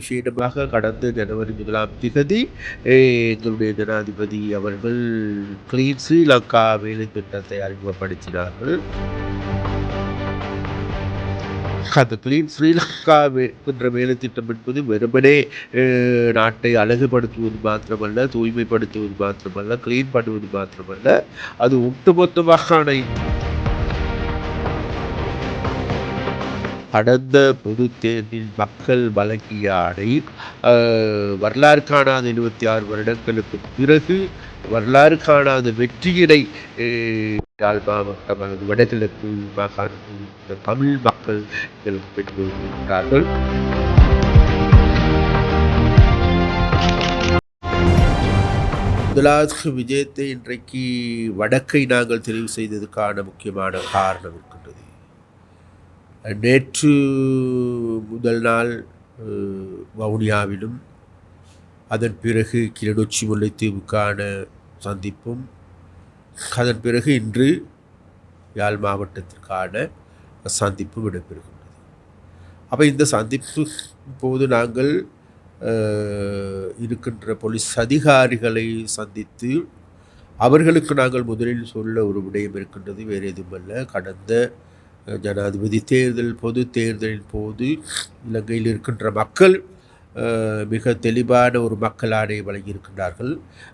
விஷயமாக கடந்த ஜனவரி முதலாம் திகதி எங்களுடைய ஜனாதிபதி அவர்கள் கிளீன் ஸ்ரீலங்கா வேலை திட்டத்தை அறிமுகப்படுத்தினார்கள். அந்த கிளீன் ஸ்ரீலங்கா என்ற வேலை திட்டம் என்பது வெறுமனே நாட்டை அழகுபடுத்துவது மாத்திரமல்ல தூய்மைப்படுத்துவது மாத்திரமல்ல கிளீன் பண்ணுவது மாத்திரமல்ல அது ஒட்டுமொத்தமாக கடந்த பொது தேர்தலில் மக்கள் வழங்கிய ஆணை வரலாறு காணாத இருபத்தி ஆறு வருடங்களுக்கு பிறகு வரலாறு காணாத வெற்றியினை யாழ் மக்கள் வடகிழக்கு மாகாணத்தில் தமிழ் மக்கள் பெற்று முதலாவது விஜயத்தை இன்றைக்கு வடக்கை நாங்கள் தெரிவு செய்ததுக்கான முக்கியமான காரணம் இருக்கின்றது. நேற்று முதல் நாள் வவுனியாவிலும் அதன் பிறகு கிளிநொச்சி முல்லைத்தீவுக்கான சந்திப்பும் அதன் பிறகு இன்று யாழ் மாவட்டத்திற்கான சந்திப்பும் இடம்பெறுகின்றது. அப்போ இந்த சந்திப்பு போது நாங்கள் இருக்கின்ற போலீஸ் அதிகாரிகளை சந்தித்து அவர்களுக்கு நாங்கள் முதலில் சொல்ல ஒரு விடயம் இருக்கின்றது வேறு அல்ல கடந்த ஜனாதிபதி தேர்தல் பொது தேர்தலின் போது இலங்கையில் இருக்கின்ற மக்கள் மிக தெளிவான ஒரு மக்கள் ஆணை வழங்கியிருக்கின்றார்கள்.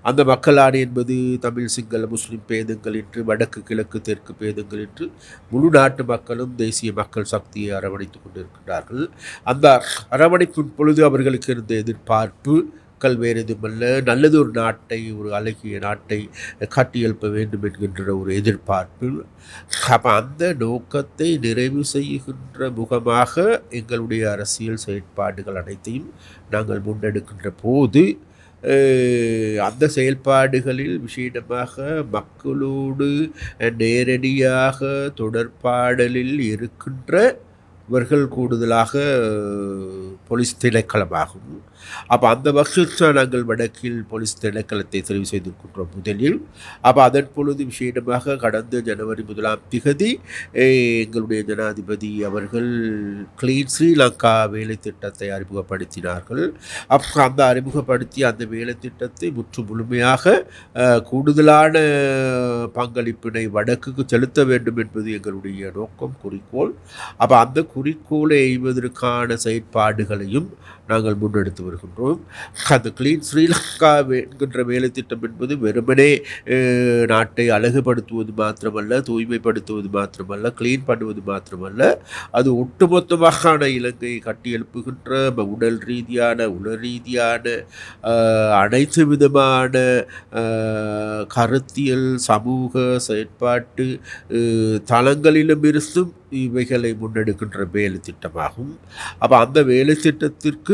அந்த மக்கள் ஆணை என்பது தமிழ் சிங்கள முஸ்லீம் பேதங்கள் என்று வடக்கு கிழக்கு தெற்கு பேதங்கள் என்று முழு நாட்டு மக்களும் தேசிய மக்கள் சக்தியை அரவணைத்துக் கொண்டிருக்கின்றார்கள். அந்த அரவணைப்பின் பொழுது அவர்களுக்கு இருந்த எதிர்பார்ப்பு மக்கள் வேறு எதுவுமல்ல. நல்லது ஒரு நாட்டை ஒரு அழகிய நாட்டை காட்டியெழுப்ப வேண்டும் என்கின்ற ஒரு எதிர்பார்ப்பு. அப்போ அந்த நோக்கத்தை நிறைவு செய்கின்ற முகமாக எங்களுடைய அரசியல் செயற்பாடுகள் அனைத்தையும் நாங்கள் முன்னெடுக்கின்ற போது அந்த செயல்பாடுகளில் விசேடமாக மக்களோடு நேரடியாக தொடர்பாடலில் இருக்கின்ற இவர்கள் கூடுதலாக போலீஸ் திணைக்களமாகும். அப்போ அந்த வகையில் நாங்கள் வடக்கில் போலீஸ் திணைக்களத்தை தெரிவு செய்திருக்கின்றோம் முதலில். அப்போ அதன் பொழுது விஷயமாக கடந்த ஜனவரி முதலாம் திகதி எங்களுடைய ஜனாதிபதி அவர்கள் கிளீன் ஸ்ரீலங்கா வேலை திட்டத்தை அறிமுகப்படுத்தினார்கள். அப்போ அந்த அறிமுகப்படுத்தி அந்த வேலை திட்டத்தை முற்று முழுமையாக கூடுதலான பங்களிப்பினை வடக்குக்கு செலுத்த வேண்டும் என்பது எங்களுடைய நோக்கம் குறிக்கோள். அப்போ அந்த குறிக்கோளை எய்வதற்கான செயற்பாடுகளையும் நாங்கள் முன்னெடுத்து வருகின்றோம். அது கிளீன் ஸ்ரீலங்கா என்கின்ற வேலை திட்டம் என்பது வெறுமனே நாட்டை அழகுபடுத்துவது மாத்திரமல்ல தூய்மைப்படுத்துவது மாத்திரமல்ல கிளீன் பண்ணுவது மாத்திரமல்ல. அது ஒட்டுமொத்தமாக இலங்கையை கட்டியெழுப்புகின்ற உடல் ரீதியான உடல் ரீதியான அனைத்து விதமான கருத்தியல் சமூக செயற்பாட்டு தளங்களிலும் இருந்தும் இவைகளை முன்னெடுக்கின்ற வேலை திட்டமாகும் அப்போ அந்த வேலை திட்டத்திற்கு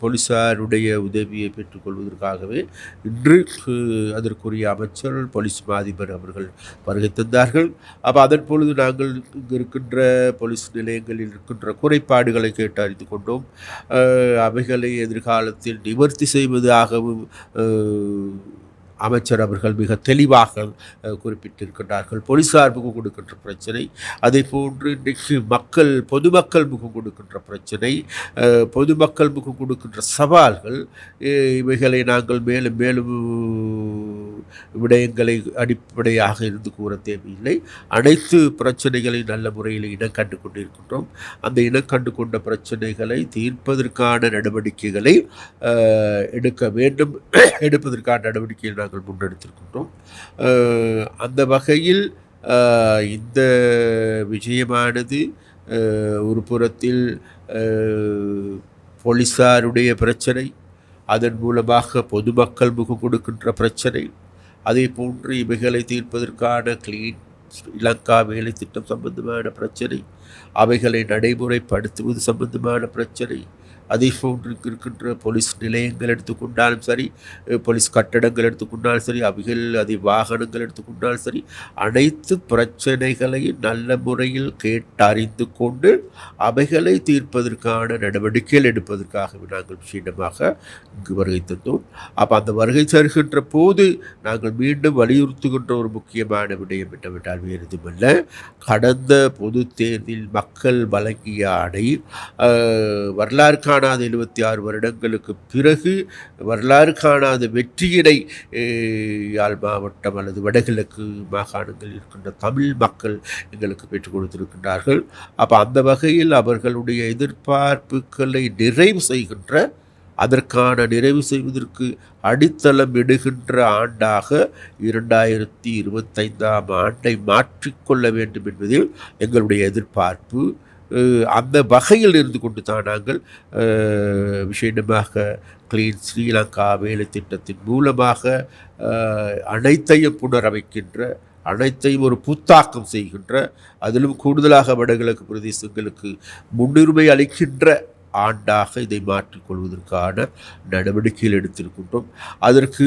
போலீஸாருடைய உதவியை பெற்றுக்கொள்வதற்காகவே இன்று அதற்குரிய அமைச்சர் போலீஸ் மாதிபர் அவர்கள் வருகை தந்தார்கள். அப்போ அதன் பொழுது நாங்கள் இங்கு இருக்கின்ற போலீஸ் நிலையங்களில் இருக்கின்ற குறைபாடுகளை கேட்டு அறிந்து கொண்டோம். அவைகளை எதிர்காலத்தில் நிவர்த்தி செய்வதாகவும் அமைச்சர் அவர்கள் மிக தெளிவாக குறிப்பிட்டிருக்கின்றார்கள். போலீஸார் முகம் கொடுக்கின்ற பிரச்சனை அதே போன்று இன்றைக்கு மக்கள் பொதுமக்கள் முகம் கொடுக்கின்ற பிரச்சனை பொதுமக்கள் முகம் கொடுக்கின்ற சவால்கள் இவைகளை நாங்கள் மேலும் மேலும் விடயங்களை அடிப்படையாக இருந்து கூற தேவையில்லை. அனைத்து பிரச்சனைகளை நல்ல முறையில் இனம் கண்டு கொண்டிருக்கின்றோம் அந்த இனம் கண்டு கொண்ட பிரச்சனைகளை தீர்ப்பதற்கான நடவடிக்கைகளை எடுக்க வேண்டும். எடுப்பதற்கான நடவடிக்கையை நாங்கள் முன்னெடுத்திருக்கின்றோம். அந்த வகையில் இந்த விஜயமானது ஒரு புறத்தில் போலீஸாருடைய பிரச்சனை அதன் மூலமாக பொதுமக்கள் முகம் கொடுக்கின்ற பிரச்சனை அதே போன்று இவைகளை தீர்ப்பதற்கான கிளீன் இலங்கா வேலை திட்டம் சம்பந்தமான பிரச்சனை அவைகளை நடைமுறைப்படுத்துவது சம்பந்தமான பிரச்சனை அதே போன்று இருக்கின்ற போலீஸ் நிலையங்கள் எடுத்துக்கொண்டாலும் சரி போலீஸ் கட்டடங்கள் எடுத்துக்கொண்டாலும் சரி அவைகள் அதை வாகனங்கள் எடுத்துக்கொண்டாலும் சரி அனைத்து பிரச்சனைகளையும் நல்ல முறையில் கேட்டறிந்து கொண்டு அவைகளை தீர்ப்பதற்கான நடவடிக்கைகள் எடுப்பதற்காக நாங்கள் விஷயமாக இங்கு வருகை தந்தோம். அப்போ அந்த வருகை தருகின்ற போது நாங்கள் மீண்டும் வலியுறுத்துகின்ற ஒரு முக்கியமான விடயம் என்னவென்றால் வேறு எதுவுமல்ல. கடந்த பொது தேர்தலில் மக்கள் வழங்கிய ஆடை வரலாறு காணாத எழுபத்தி ஆறு வருடங்களுக்கு பிறகு வரலாறு காணாத வெற்றியினை யாழ் மாவட்டம் அல்லது வடகிழக்கு மாகாணங்கள் இருக்கின்ற தமிழ் மக்கள் எங்களுக்கு பெற்றுக் கொடுத்திருக்கின்றார்கள். அப்போ அந்த வகையில் அவர்களுடைய எதிர்பார்ப்புகளை நிறைவு செய்கின்ற அதற்கான நிறைவு செய்வதற்கு அடித்தளம் இடுகின்ற ஆண்டாக இரண்டாயிரத்தி இருபத்தைந்தாம் ஆண்டை மாற்றிக்கொள்ள வேண்டும் என்பதில் எங்களுடைய எதிர்பார்ப்பு. அந்த வகையில் இருந்து கொண்டு தான் நாங்கள் அஹ், விசேடமாக கிளீன் ஸ்ரீலங்கா வேலை திட்டத்தின் மூலமாக அனைத்தையும் புனரமைக்கின்ற அனைத்தையும் ஒரு புத்தாக்கம் செய்கின்ற அதிலும் கூடுதலாக வடகிழக்கு பிரதேசங்களுக்கு முன்னுரிமை அளிக்கின்ற ஆண்டாக இதை மாற்றிக்கொள்வதற்கான நடவடிக்கைகள் எடுத்திருக்கின்றோம். அதற்கு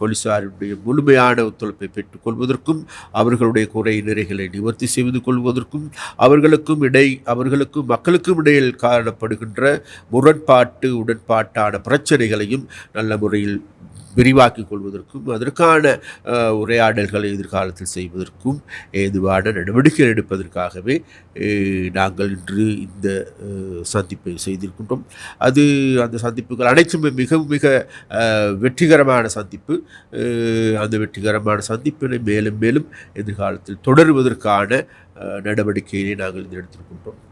போலீசாருடைய முழுமையான ஒத்துழைப்பை பெற்றுக்கொள்வதற்கும் அவர்களுடைய குறை நிறைகளை நிவர்த்தி செய்து கொள்வதற்கும் அவர்களுக்கும் இடை அவர்களுக்கும் மக்களுக்கும் இடையில் காணப்படுகின்ற முரண்பாட்டு உடன்பாட்டான பிரச்சனைகளையும் நல்ல முறையில் விரிவாக்கிக் கொள்வதற்கும் அதற்கான உரையாடல்களை எதிர்காலத்தில் செய்வதற்கும் ஏதுவான நடவடிக்கை எடுப்பதற்காகவே நாங்கள் இன்று இந்த சந்திப்பை செய்திருக்கின்றோம். அது அந்த சந்திப்புகள் அனைத்துமே மிக மிக வெற்றிகரமான சந்திப்பு. அந்த வெற்றிகரமான சந்திப்பினை மேலும் மேலும் எதிர்காலத்தில் தொடருவதற்கான நடவடிக்கையினை நாங்கள் எடுத்திருக்கின்றோம்.